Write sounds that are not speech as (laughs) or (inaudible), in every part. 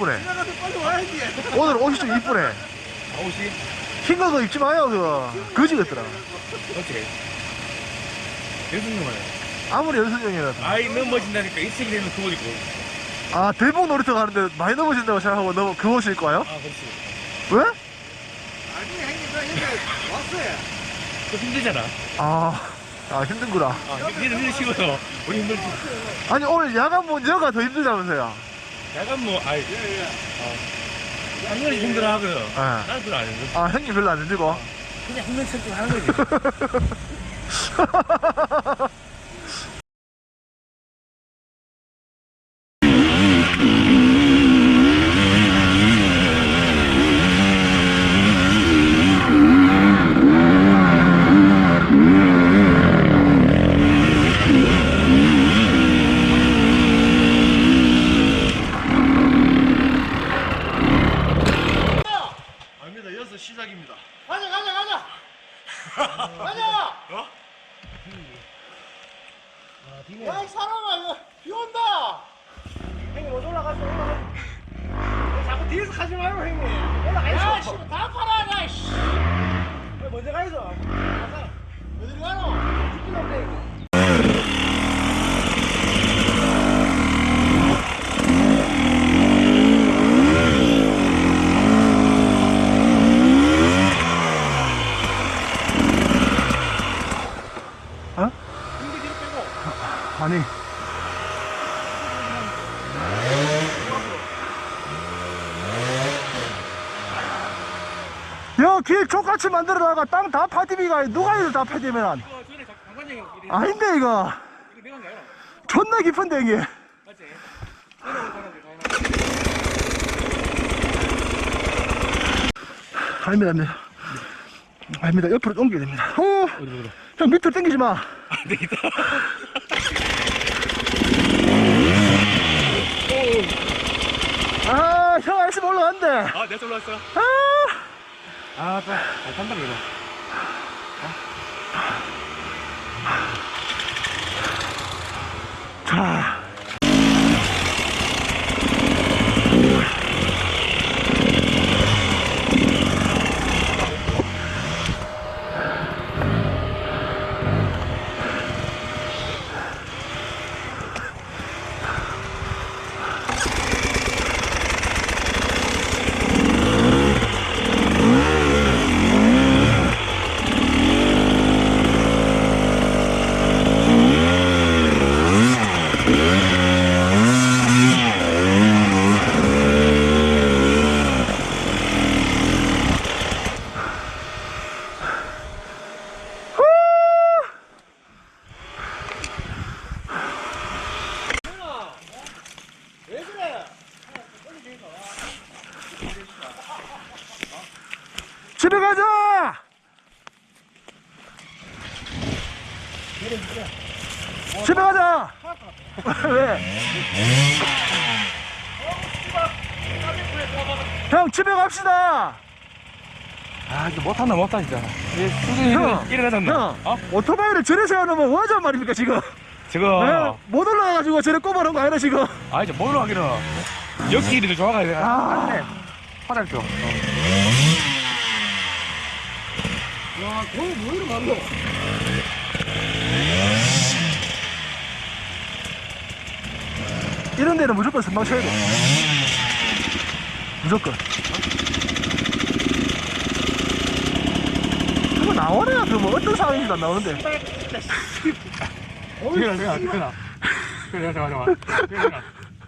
이쁘네. 오늘 옷이 좀 이쁘네. 아웃이? 흰 거도 입지 마요, 그거. 거지 같더라. 어떻게? 연습용을. 아무리 연습용이라도. 아이, 너무 멋진다니까. 일찍이 되면 그거 입고. 아, 대북 놀이터 가는데 많이 넘어진다고 생각하고 너, 그 옷을 입고 와요? 아, 그렇지. 왜? 나중에 형님 나 여기 왔어요. 또 힘들잖아. 아, 아, 힘든구나. 아, 니는 니는 싫어서. 우리 힘들지. 아니, 오늘 야간 문제가 더 힘들다면서요? 약간 뭐, 아이, 예, 예. 당연히 힘들어 하거든. 예. 나는 그걸 안 해도. 아, 형님 별로 안 힘들고. 그냥 흥명천중 하는 거지. (laughs) 아닙니다. 여기서 시작입니다. 가자 가자 가자. 가자. 어? 야이 사람아 이거 비 온다. 형님 먼저 올라가서 올라가. 자꾸 뒤에서 가지 말고 형님. 올라가 있어. 야 씨발 다 팔아 나 씨. 야, 먼저 가 있어. 가자. 어디로 가노? 죽기 없네. 힘들 뒤로 빼고. 아니. 야, 길 족같이 만들어다가 땅 다 파디비가 누가 이를 다 파디면 이거 전에 강관장이 이래. 아닌데 이거 이거 내가 아니라. 존나 깊은데 이게 맞지? 내려오는 사람들 다 해놔. 아닙니다 아닙니다 아닙니다 옆으로 옮겨야 됩니다 어. 형 밑으로 당기지 마 안 되겠다. 아, 형 알았으면 올라간대. 아, 내가 올라왔어. 아, 아, 또. 아, 간다, 그래도. 자. 왜 그래? 집에 가자! 집에 가자! 왜? 형, 집에 갑시다! 아, 이거 못한다, 못하, 진짜. 수준이 형, 일어나졌나? 형, 어? 오토바이를 저래 세워놓으면 뭐하잔 말입니까, 지금? 저거. 네? 못 올라가가지고 저래 꼽아놓은 거 아니라, 지금? 아, 이제 뭘로 하기는. 역길이 더 좋아가야 돼. 아. 네. 화장표. 야, 거기 뭐 이리 많노? 이런 데는 무조건 선방 쳐야 돼. 무조건. 그거 나오네, 그뭐 어떤 상황인지도 안 나오는데. 저기나. 저기나, 잠깐만, 잠깐만. 저기나,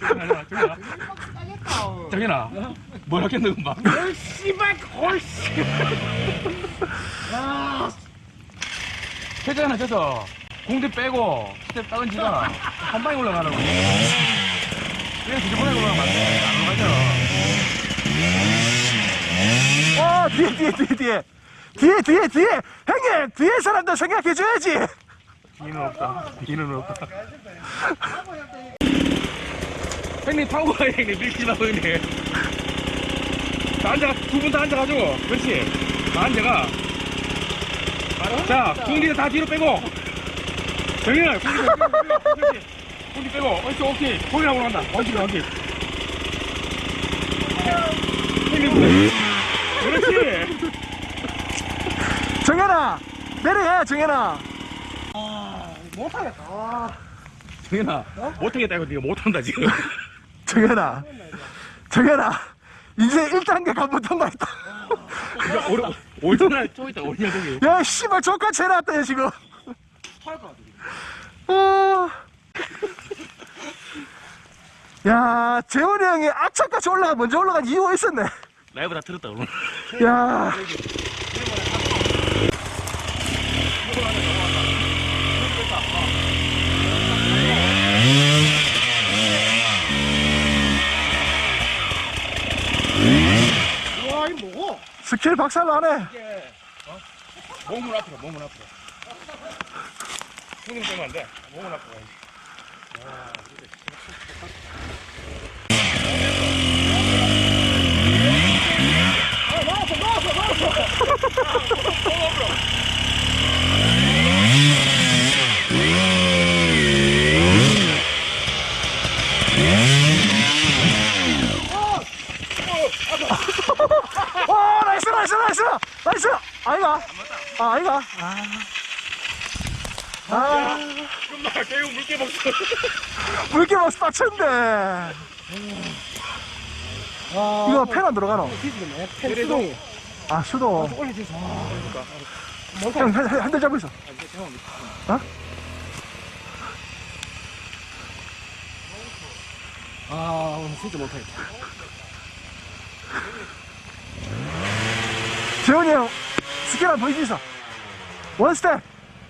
저기나, 저기나. 저기나. 뭘 하겠노, 금방. 어, 씨발, 걸씨. 야, 회전하나 져서 공대 빼고 스텝 다운 지잖아. 한 방에 올라가는 거. 그냥 뒤집어내고 올라가면 안 돼. 안 올라가잖아. 와, 뒤에, 뒤에, 뒤에, 뒤에. 뒤에, 뒤에, 뒤에. 형님, 뒤에 사람도 생각해 줘야지. 뒤는 없다. 뒤는 없다. 형님 타고 가요, 형님. 밀키지 마고, 형님. 자, 앉아, 두 분 다 앉아가지고. 그렇지. 다 앉아가. 자, 공기는 다 뒤로 빼고. 정현아, 공기 빼고. 그렇지. 공기 빼고. 옳지, 오케이. 공이라고 간다. 원 원칙. 뭐야 정현아 아, 못하겠다. 아, 정현아 못하겠다 이거 네가 못한다 지금 (laughs) 정현아 정현아 이제 1단계 간번 통과했다 오늘 올드나 좀 있다 올드나 저기 야 씨발 족같이 해놨다 얘 지금 것 같아. 어. 야 재원이 형이 악착같이 올라가 먼저 올라간 이유가 있었네 라이브 다 들었다 오늘 야 와, 이거 뭐고? 스킬 박살 나네. 몸은 앞으로 몸은 앞으로 손님 빼면 안 돼. 몸은 앞으로 가야지 오 나이스 나이스 나이스 나이스 아이가 아 아이가 아. 금방 깨우 물개 먹어. (laughs) 물개 먹어. 다쳤는데 아, 이거 펜 안 들어가노? 뒤지네. 펜 수동이. 아 수도 올려주세요. 형한 대 잡고 있어. 아, 오늘 진짜 못하겠다. 재원이 형 스킬 한 보여주이소 원스텝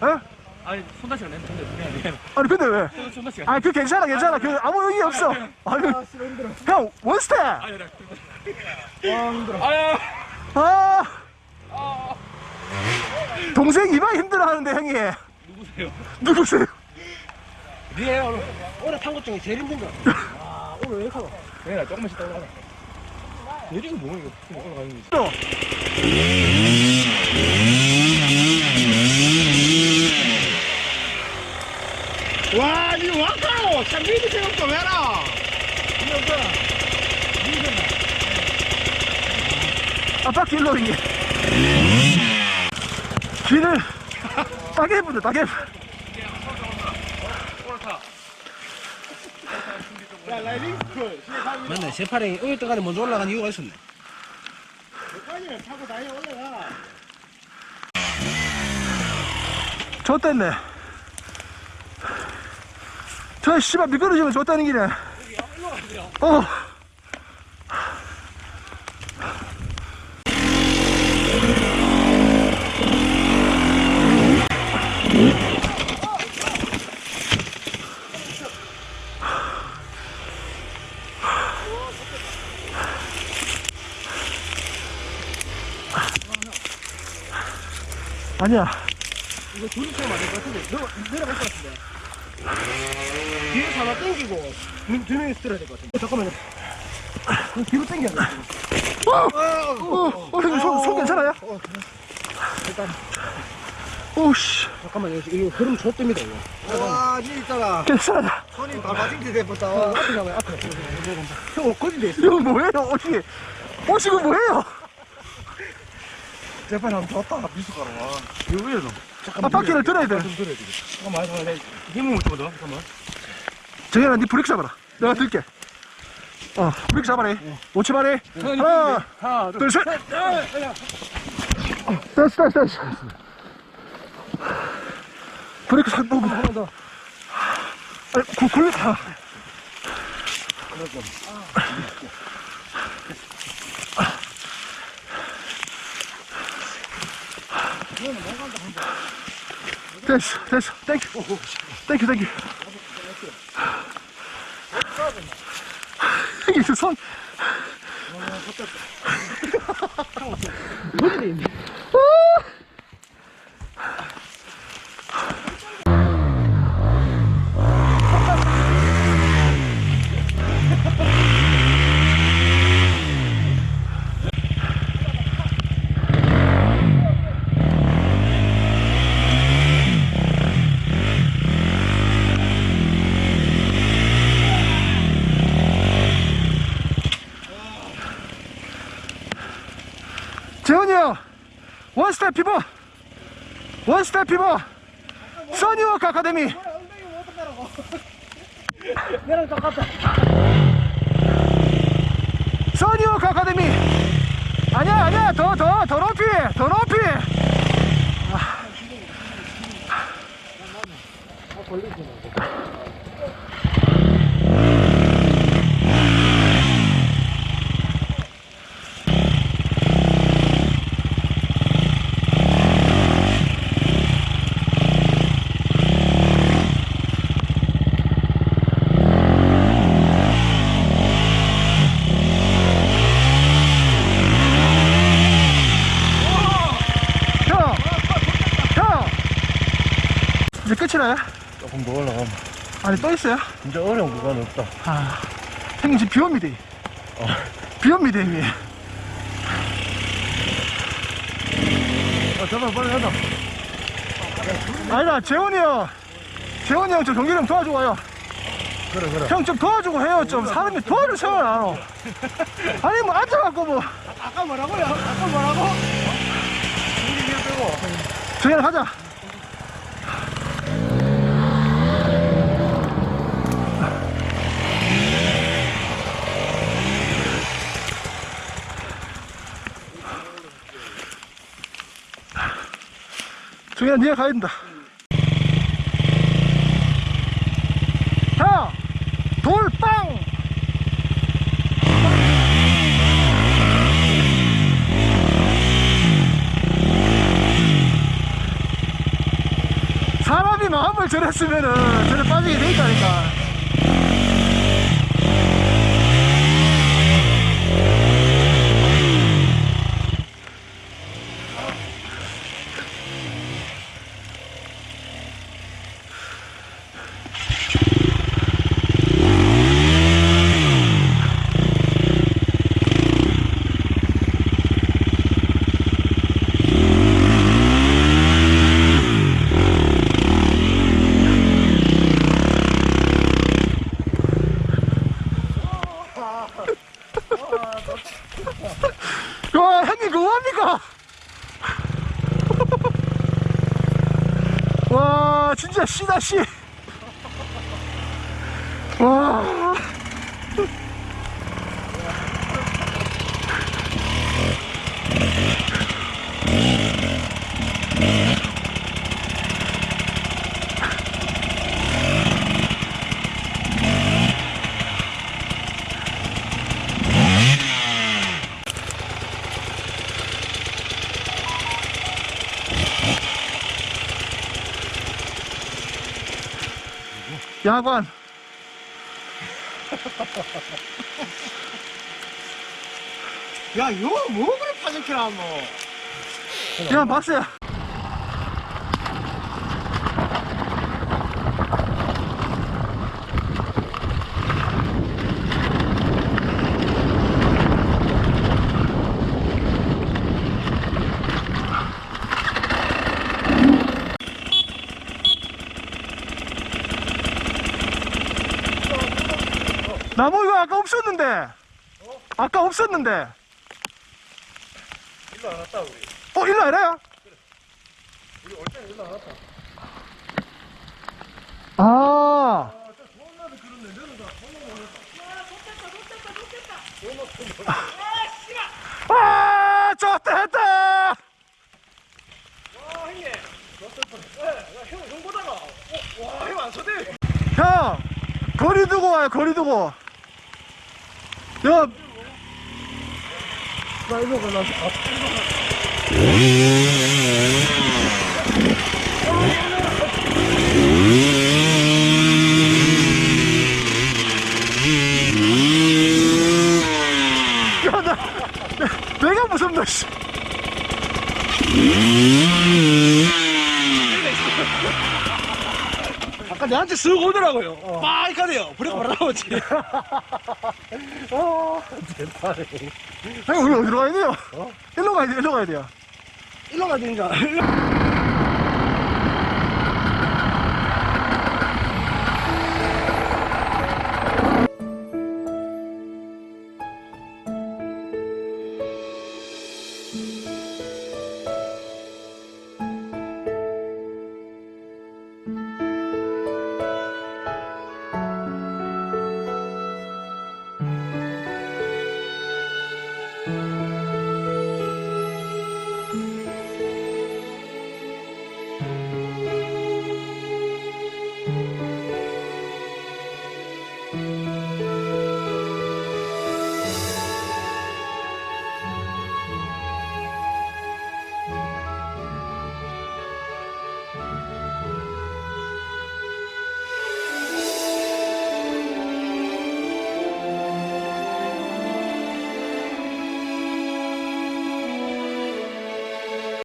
어? 아니 손다시가 낸다 근데 아니 근데 왜손 손다시가 아, 그 괜찮아, 괜찮아. 그 아무 의미 없어. 아니, 아. 형, 원스텝! 아니 나 와, 힘들어. 아야 아! 동생 이만 힘들어 하는데, 형이. 누구세요? 누구세요? 니에 오늘, 오늘 탄것 중에 제일 힘든 거. (laughs) 아, 오늘 왜 이렇게 하노? 정현아 조금만 쉬다 올라가 내리고 뭐야 이거 지금 올라가는 거지 또. 와, 니 왕가요! 참, 미드 생각 좀 해라! 아빠 길로 이게. 해보자, 따게 해보 야, 라이딩 스쿨. 맞네, 어릴 때까지 먼저 올라간 이유가 있었네. 세파랭을 타고 다니 올라가. 줬댔네. 저 씨발 미끄러지면 줬다는 길에. 어. 아니야. 이거 타면 안될 것 같은데. 너, 내려갈 것 같은데. 뒤에서 하나 땡기고, 두- 두 명이서 들어야 될 것 같은데. 어, 잠깐만요. 그럼 뒤로 땡겨야 돼. 어, 어, 어, 형님 손, 손 괜찮아요? 어, 일단, 오씨, 잠깐만요. 이거 흐름 좋답니다, 이거. 와, 니 있잖아. 괜찮아. 손이 발바닥 게 됐다. 앞에 가봐요, 앞에. 형, 옷걸이 돼 있어. 이거 뭐예요, 옷이? 옷이 이거 뭐예요? 제발 한번 줬다. 미숫가루가. 이거 왜 이러노? 아, 바퀴를 들어야 돼. 좀 들어야 돼. 잠깐만 잠깐만 힘을 못 줘도 잠깐만 정현아, 니 브레이크 잡아라. 내가 들게. 어, 브레이크 잡아라. 오치 마리. 하나, 하나 둘, 셋. 됐어, 됐어, 됐어. 브레이크 살 뽑고 하나 더. 아니, 굴, 굴, 아. 됐어, 됐어. 땡큐. 땡큐, 땡큐. 이게 손. 재훈이 형, 원 스텝 피버. 원 스텝 피버 써니워크 아카데미. 내랑 똑같다. 써니워크 아카데미 아니야 아니야 더 더 더 높이 더 높이 형! 형! 이제 끝이나요? 조금 더 올라가면 아니 또 있어요? 진짜 어려운 구간은 없다. 아, 형님 지금 비옵니다. 비옵니다, 형님. 아, 잠깐 빨리 가자. 아니다, 재원이 형. 재원이 형좀 경기 좀 도와주고 와요. 그래, 그래. 형 좀 도와주고 해요, 좀. 사람이 도와줄 생각을 안 하노. 아니, 뭐, 앉아갖고 뭐. 아 까 뭐라고요? 아까 뭐라고? 우리 위에 빼고. 정현아, 가자. 정현아, 니가 가야 된다. 형! 돌빵! 사람이 마음을 저랬으면은 저래 빠지게 돼 있다니까. 와, 형님, 그거 뭡니까? 와, 진짜 씨다, 씨. 와. 야관. 야, 이거 뭐 그래 파생키라 뭐. 야, 박스야. 나무 이거 아까 없었는데. 아까 없었는데. 일로 안 왔다, 우리. 어, 일로 알아요? 우리 올 때는 일로 안 왔다. 아. 아, 좋다, 했다! 와, 형님. 야, 형, 형 보다가. 어, 와, 형안 서대. 형, 거리 두고 와요, 거리 두고. 야, 나 이거 골라. 야, 나, 내가 무섭다, 씨. 아까 내한테 쓱 오더라고요. 빠이 가네요. 브레이크 바로 나오지. (laughs) 어, 형, 우리 어디로 가야 돼요? 일로 가야 돼, 일로 가야 돼요. 일로 가야 되니까.